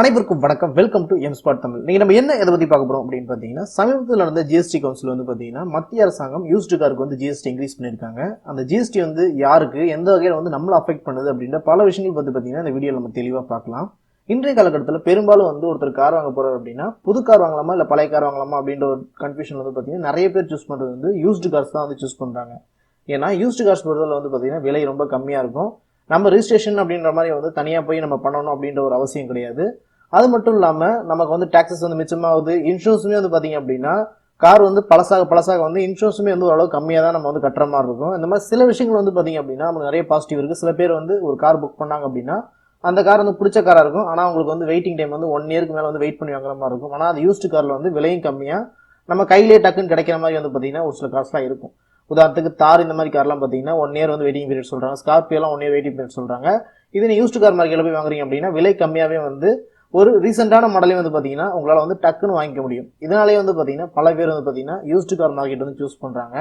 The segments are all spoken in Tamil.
அனைவருக்கும் வணக்கம். Welcome to M spot Tamil நீங்கள் நம்ம என்ன எதை பற்றி பார்க்க போறோம் அப்படின்னு பார்த்தீங்கன்னா சமீபத்தில் நடந்த ஜிஎஸ்டி கவுன்சில் வந்து பார்த்தீங்கன்னா மத்திய அரசாங்கம் யூஸ்டு காருக்கு வந்து ஜிஎஸ்டி இன்க்ரீஸ் பண்ணியிருக்காங்க. அந்த ஜிஎஸ்டி வந்து யாருக்கு எந்த வகையில் வந்து நம்மளை அஃபெக்ட் பண்ணுது அப்படின்ற பல விஷயங்கள் வந்து பார்த்தீங்கன்னா இந்த வீடியோ நம்ம தெளிவாக பார்க்கலாம். இன்றைய காலகட்டத்தில் பெரும்பாலும் வந்து ஒருத்தர் கார் வாங்க போகிறார் அப்படின்னா புது கார் வாங்கலாமா இல்லை பழைய கார் வாங்கலாமா அப்படின்ற ஒரு கன்ஃபியூஷன் வந்து பார்த்தீங்கன்னா நிறைய பேர் சூஸ் பண்ணுறது வந்து யூஸ்டு கார்ஸ் தான் வந்து சூஸ் பண்ணுறாங்க ஏன்னா யூஸ்டு கார்ஸ் பொறுத்தவரை வந்து பார்த்தீங்கன்னா விலை ரொம்ப கம்மியாக இருக்கும். நம்ம ரிஜிஸ்ட்ரேஷன் அப்படின்ற மாதிரி வந்து தனியாக போய் நம்ம பண்ணணும் அப்படின்ற ஒரு அவசியம் கிடையாது. அது மட்டும் இல்லாமல் நமக்கு வந்து டாக்ஸஸ் வந்து மிச்சமாகுது. இன்சூரன்ஸுமே வந்து பார்த்தீங்க அப்படின்னா கார் வந்து பழசாக பழசாக வந்து இன்சூரன்ஸுமே வந்து ஓரளவு கம்மியாக தான் நம்ம வந்து கட்டுற மாதிரி இருக்கும். இந்த மாதிரி சில விஷயங்கள் வந்து பார்த்தீங்க அப்படின்னா நமக்கு நிறைய பாசிட்டிவ் இருக்குது சில பேர் வந்து ஒரு கார் புக் பண்ணாங்க அப்படின்னா அந்த கார் வந்து பிடிச்ச காராக இருக்கும். ஆனால் உங்களுக்கு வந்து வெயிட்டிங் டைம் வந்து ஒன் இயருக்கு மேலே வந்து வெயிட் பண்ணி வாங்குற மாதிரி இருக்கும். ஆனால் அது யூஸ்டு காரில் வந்து விலையும் கம்மியாக நம்ம கையிலே டக்குன்னு கிடைக்கிற மாதிரி வந்து பார்த்தீங்கன்னா ஒரு சில கார்ஸ்லாம் இருக்கும். உதாரணத்துக்கு தார் இந்த மாதிரி கார்லாம் பார்த்தீங்கன்னா ஒன் இயர் வந்து வெயிட்டிங் பீரியட் சொல்கிறாங்க ஸ்கார்பியோலாம் ஒன் இயர் வெயிட்டிங் பீரியட் சொல்கிறாங்க இது நீ யூஸ்டு கார் மார்க்கெட்டில் போய் வாங்குறீங்க அப்படின்னா விலை கம்மியாகவே வந்து ஒரு ரீசெண்டான மாடலே வந்து பார்த்தீங்கன்னா உங்களால் வந்து டக்குன்னு வாங்கிக்க முடியும். இதனாலே வந்து பார்த்தீங்கன்னா பல பேர் வந்து பார்த்தீங்கன்னா யூஸ்டு கார் மார்க்கெட் வந்து சூஸ் பண்ணுறாங்க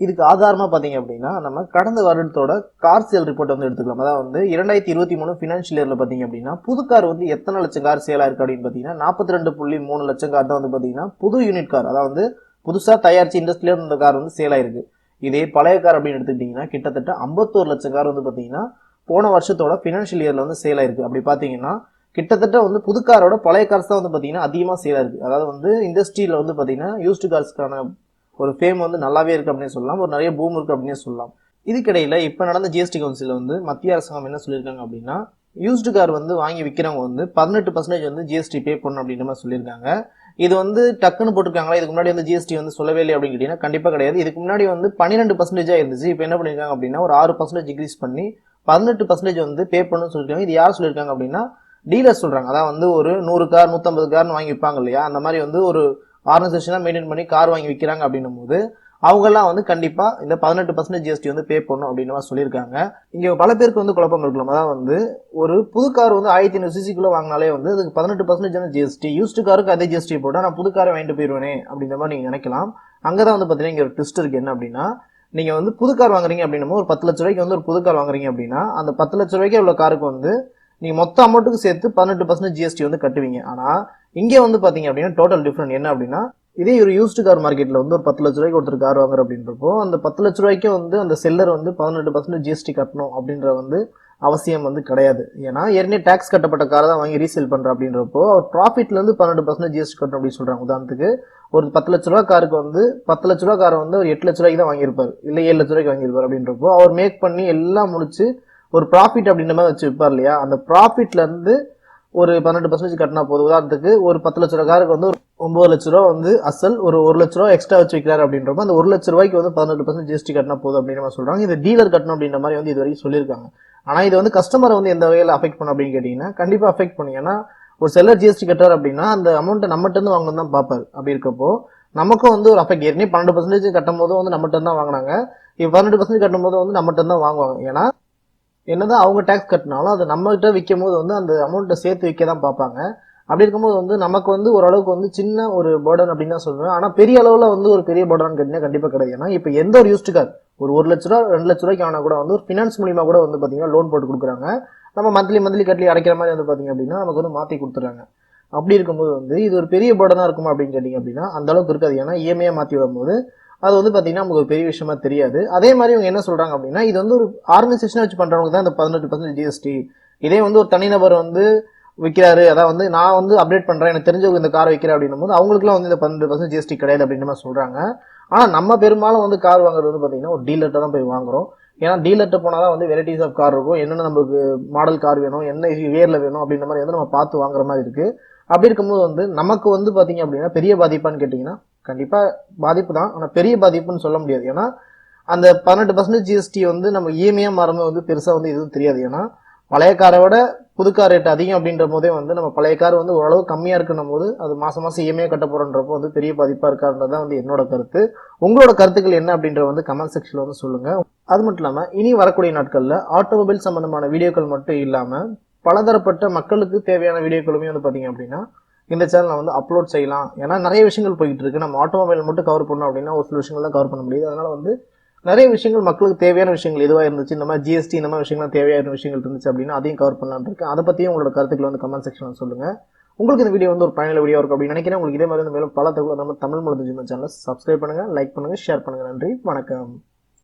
இதுக்கு ஆதாரமாக பார்த்தீங்க அப்படின்னா நம்ம கடந்த வருடத்தோட கார் சேல் ரிப்போர்ட் வந்து எடுத்துக்கலாம். அதாவது வந்து இரண்டாயிரத்தி இருபத்தி மூணு ஃபினான்ஷியல் இயரில் பார்த்தீங்க அப்படின்னா புது கார் வந்து எத்தனை லட்சம் கார் சேலாக இருக்கு அப்படின்னு பார்த்தீங்கன்னா நாற்பத்தி ரெண்டு புள்ளி மூணு லட்சம் கார் தான் வந்து பார்த்தீங்கன்னா புது யூனிட் கார் அதாவது வந்து புதுசாக தயாரித்து இண்டஸ்ட்ரியில இந்த கார் வந்து சேல் ஆயிருக்கு. இதே பழைய கார் அப்படின்னு எடுத்துக்கிட்டிங்கன்னா கிட்டத்தட்ட ஐம்பத்தோரு லட்சம் கார் வந்து பார்த்தீங்கன்னா போன வருஷத்தோட ஃபினான்ஷியல் இயரில் வந்து சேல் ஆயிருக்கு. அப்படி பார்த்தீங்கன்னா கிட்டத்தட்ட வந்து புது காரோட பழைய கார்ஸ் தான் வந்து பார்த்தீங்கன்னா அதிகமாக சேல் ஆயிருக்கு. அதாவது வந்து இண்டஸ்ட்ரியில் வந்து பார்த்தீங்கன்னா யூஸ்டு கார்ஸ்க்கான ஒரு ஃபேம் வந்து நல்லாவே இருக்குது அப்படின்னு சொல்லலாம். ஒரு நிறைய பூம் இருக்குது அப்படின்னு சொல்லலாம். இதுக்கிடையில் இப்போ நடந்த ஜிஎஸ்டி கவுன்சிலில் வந்து மத்திய அரசாங்கம் என்ன சொல்லியிருக்காங்க அப்படின்னா யூஸ்டு கார் வந்து வாங்கி விற்கிறவங்க வந்து பதினெட்டு பர்சன்டேஜ் வந்து ஜிஎஸ்டி பே பண்ணணும் அப்படின்ற மாதிரி சொல்லியிருக்காங்க. இது வந்து டக்குன்னு போட்டிருக்காங்களா? இதுக்கு முன்னாடி வந்து ஜிஎஸ்டி வந்து சொல்லவே இல்லை அப்படின்னு கேட்டீங்கன்னா கண்டிப்பாக கிடையாது. இதுக்கு முன்னாடி வந்து பன்னிரெண்டு பர்சன்டேஜாக இருந்துச்சு. இப்போ என்ன பண்ணியிருக்காங்க அப்படின்னா ஒரு ஆறு பர்சன்டேஜ் இன்க்ரீஸ் பண்ணி பதினெட்டு பர்சன்டேஜ் வந்து பே பண்ணணும்னு சொல்லியிருக்காங்க. இது யார் சொல்லியிருக்காங்க அப்படின்னா டீலர் சொல்கிறாங்க அதான் வந்து ஒரு நூறு கார் நூற்றம்பது கார்னு வாங்கி விற்பாங்க இல்லையா? அந்த மாதிரி வந்து ஒரு ஆர்கனைசேஷனாக மெயின்டைன் பண்ணி கார் வாங்கி விற்கிறாங்க அப்படின்னும் போது அவங்கெல்லாம் வந்து கண்டிப்பாக இந்த பதினெட்டு பர்சன்டேஜ் ஜிஎஸ்டி வந்து பே பண்ணணும் அப்படின்னு சொல்லியிருக்காங்க. இங்கே பல பேருக்கு வந்து குழப்பம் இருக்கலாம் அதான் வந்து ஒரு புது கார் வந்து ஆயிரத்தி ஐநூறு சிசிக்குள்ளே வாங்கினாலே வந்து அதுக்கு பதினெட்டு பர்சன்டேஜ் வந்து ஜிஎஸ்டி யூஸ்டு காருக்கு அதே ஜிஎஸ்டி போட்டால் நான் புது காரை வாங்கிட்டு போயிடுவேனே அப்படின்ற மாதிரி நீங்கள் நினைக்கலாம். அங்கே தான் வந்து பார்த்தீங்கன்னா இங்கே ஒரு ட்விஸ்ட் இருக்குது என்ன அப்படின்னா நீங்கள் வந்து புது கார் வாங்குறீங்க அப்படின்னும் ஒரு பத்து லட்ச ரூபாய்க்கு வந்து ஒரு புது கார் வாங்குறீங்க அப்படின்னா அந்த பத்து லட்ச ரூபாய்க்கு உள்ள காருக்கு வந்து நீங்கள் மொத்த அமௌண்ட்டுக்கு சேர்த்து பதினெட்டு பர்சன்டேஜ் ஜிஎஸ்டி வந்து கட்டுவீங்க. ஆனால் இங்கே வந்து பார்த்தீங்க அப்படின்னா டோட்டல் டிஃப்ரெண்ட் என்ன அப்படின்னா இதே ஒரு யூஸ்டு கார் மார்க்கெட்டில் வந்து ஒரு பத்து லட்ச ரூபாய்க்கு ஒருத்தர் கார் வாங்குற அப்படின்றப்போ அந்த பத்து லட்ச ரூபாய்க்கு வந்து அந்த செல்லர் வந்து பதினெட்டு பர்சன்ட் ஜிஎஸ்டி கட்டணும் அப்படின்ற வந்து அவசியம் வந்து கிடையாது. ஏன்னா ஏற்கனவே டேக்ஸ் கட்டப்பட்ட காரை தான் வாங்கி ரீசேல் பண்ணுற அப்படின்றப்போ அவர் ப்ராஃபிட்லேருந்து பன்னெண்டு பர்சன்ட் ஜிஎஸ்டி கட்டணும் அப்படின்னு சொல்கிறாங்க உதாரணத்துக்கு ஒரு பத்து லட்ச ரூபா காருக்கு வந்து பத்து லட்ச ரூபா காரை வந்து ஒரு எட்டு லட்ச ரூபாய்க்கு தான் வாங்கியிருப்பார். இல்லை ஏழு லட்ச ரூபாய்க்கு வாங்கியிருப்பார் அப்படின்றப்போ அவர் மேக் பண்ணி எல்லாம் முடிச்சு ஒரு ப்ராஃபிட் அப்படின்ற மாதிரி வச்சு விற்பார் இல்லையா? அந்த ப்ராஃபிட்லேருந்து ஒரு பன்னெண்டு பர்சன்டேஜ் கட்டினா போதும். உதாரணத்துக்கு ஒரு பத்து லட்ச ரூபா காருக்கு வந்து ஒரு ஒன்பது லட்ச ரூபா வந்து அசல் ஒரு ஒரு லட்ச ரூபா எக்ஸ்ட்ரா வச்சு வைக்கிறாரு அப்படின்றப்ப அந்த ஒரு லட்ச ரூபாய்க்கு வந்து பதினெட்டு பர்சன்ட் ஜிஎஸ்டி கட்டினா போதும் அப்படின்னு மாதிரி சொல்றாங்க. இது டீலர் கட்டணும் அப்படின்ற மாதிரி வந்து இது வரைக்கும் சொல்லியிருக்காங்க. ஆனா இது வந்து கஸ்டமரை வந்து எந்த வகையில் அஃபெக்ட் பண்ணும் அப்படின்னு கேட்டீங்கன்னா கண்டிப்பா அஃபெக்ட் பண்ணும். ஏன்னா ஒரு செல்லர் ஜிஎஸ்டி கட்டுறாரு அப்படின்னா அந்த அமௌண்ட்டை நம்மகிட்ட இருந்து வாங்கணும் தான் பார்ப்பாரு. அப்படி இருக்கப்போ நமக்கும் வந்து ஒரு அஃபெக்ட் ஏற்கனவே பன்னெண்டு பர்சன்டேஜ் கட்டும் போதும் வந்து நம்மகிட்ட தான் வாங்கினாங்க. இப்போ பன்னெண்டு பர்சன்டேஜ் கட்டும் போது வந்து நம்மகிட்ட தான் வாங்குவாங்க. ஏன்னா என்னதான் அவங்க டேக்ஸ் கட்டினாலும் அது நம்மகிட்ட விற்கும் போது வந்து அந்த அமௌண்ட்டை சேர்த்து விற்க தான் பார்ப்பாங்க. அப்படி இருக்கும்போது வந்து நமக்கு வந்து ஓரளவுக்கு வந்து சின்ன ஒரு பேர்டன் அப்படின்னு தான் சொல்லுவேன். ஆனால் பெரிய அளவில் வந்து ஒரு பெரிய பேர்டன் கட்டினா கண்டிப்பாக கிடையாது. ஏன்னா இப்போ எந்த ஒரு யூஸ்டு கார் ஒரு ஒரு லட்ச ரூபா ரெண்டு லட்ச ரூபாய்க்கு ஆனால் கூட வந்து ஒரு ஃபினான்ஸ் மூலியமாக கூட வந்து பார்த்தீங்கன்னா லோன் போட்டு கொடுக்குறாங்க. நம்ம மந்த்லி மந்த்லி கட்டி அடைக்கிற மாதிரி வந்து பார்த்தீங்க அப்படின்னா நமக்கு வந்து மாற்றி கொடுத்துறாங்க அப்படி இருக்கும்போது வந்து இது ஒரு பெரிய பேர்டனாக இருக்குமா அப்படின்னு கேட்டிங்க அப்படின்னா அந்த அளவுக்கு இருக்காது. ஏன்னா இஎம்ஐயாக மாற்றி விடும்போது அது வந்து பார்த்தீங்கன்னா நமக்கு ஒரு பெரிய விஷயமா தெரியாது. அதே மாதிரி இவங்க என்ன சொல்கிறாங்க அப்படின்னா இது வந்து ஒரு ஆர்கனைசேஷனை வச்சு பண்ணுறவங்க தான் இந்த பதினெட்டு பர்சன்ட் ஜிஎஸ்டி இதே வந்து ஒரு தனிநபர் வந்து விற்கிறாரு அதான் வந்து நான் வந்து அப்டேட் பண்ணுறேன் எனக்கு தெரிஞ்சவங்க இந்த கார் விற்கிறேன் அப்படின்னும் போது அவங்களுக்குலாம் வந்து இந்த பன்னெண்டு பர்சன்ட் ஜிஎஸ்டி கிடையாது அப்படின்ற மாதிரி சொல்கிறாங்க ஆனால் நம்ம பெரும்பாலும் வந்து கார் வாங்குறது வந்து பார்த்தீங்கன்னா ஒரு டீலர்கிட்ட தான் போய் வாங்குறோம். ஏன்னா டீலர்கிட்ட போனால் தான் வந்து வெரைட்டிஸ் ஆஃப் கார் இருக்கும். என்னென்ன நம்மளுக்கு மாடல் கார் வேணும் என்ன வேரில் வேணும் அப்படின்ற மாதிரி வந்து நம்ம பார்த்து வாங்குற மாதிரி இருக்குது அப்படி இருக்கும்போது வந்து நமக்கு வந்து பார்த்தீங்க அப்படின்னா பெரிய பாதிப்பான்னு கேட்டிங்கன்னா கண்டிப்பாக பாதிப்பு தான் ஆனால் பெரிய பாதிப்புன்னு சொல்ல முடியாது. ஏன்னா அந்த பன்னெண்டு பர்சன்டேஜ் ஜிஎஸ்டி வந்து நம்ம இஎம்ஐயாக மாறும்போது வந்து பெருசாக வந்து எதுவும் தெரியாது. ஏன்னா பழைய காரை விட புது கார் ரேட் அதிகம் அப்படின்ற போதே வந்து நம்ம பழைய கார் வந்து ஓரளவு கம்மியாக இருக்கணும் போது அது மாதம் மாதம் இஎம்ஐ கட்ட போகிறன்றப்போ வந்து பெரிய பாதிப்பாக இருக்காருன்றது தான் வந்து என்னோட கருத்து. உங்களோட கருத்துக்கள் என்ன அப்படின்ற வந்து கமெண்ட் செக்ஷனில் வந்து சொல்லுங்கள் அது மட்டும் இல்லாமல் இனி வரக்கூடிய நாட்களில் ஆட்டோமொபைல் சம்மந்தமான வீடியோக்கள் மட்டும் இல்லாமல் பலதரப்பட்ட மக்களுக்கு தேவையான வீடியோக்களுமே வந்து பார்த்தீங்க அப்படின்னா இந்த சேனலை வந்து அப்லோட் செய்யலாம். ஏன்னா நிறைய விஷயங்கள் போயிட்டு இருக்கு நம்ம ஆட்டோமொபைல் மட்டும் கவர் பண்ணோம் அப்படின்னா ஒரு சில விஷயங்கள் தான் கவர் பண்ண முடியுது. அதனால வந்து நிறைய விஷயங்கள் மக்களுக்கு தேவையான விஷயங்கள் எதுவாக இருந்துச்சு. இந்த மாதிரி ஜிஎஸ்டி இந்த மாதிரி விஷயங்கள் தேவையான விஷயங்கள் இருந்துச்சு அப்படின்னா அதையும் கவர் பண்ணலாம்னு இருக்கேன் அதை பற்றியும் உங்களோட கருத்துக்களை வந்து கமெண்ட் செக்ஷனில் சொல்லுங்கள் உங்களுக்கு இந்த வீடியோ வந்து ஒரு பயனுள்ள வீடியோ இருக்கும் அப்படின்னு நினைக்கிறேன். உங்களுக்கு இதே மாதிரி வந்து மேலும் பல தகவல் நம்ம தமிழ் மொழி சேனலை சப்ஸ்கிரைப் பண்ணுங்கள் லைக் பண்ணுங்கள் ஷேர் பண்ணுங்கள் நன்றி வணக்கம்.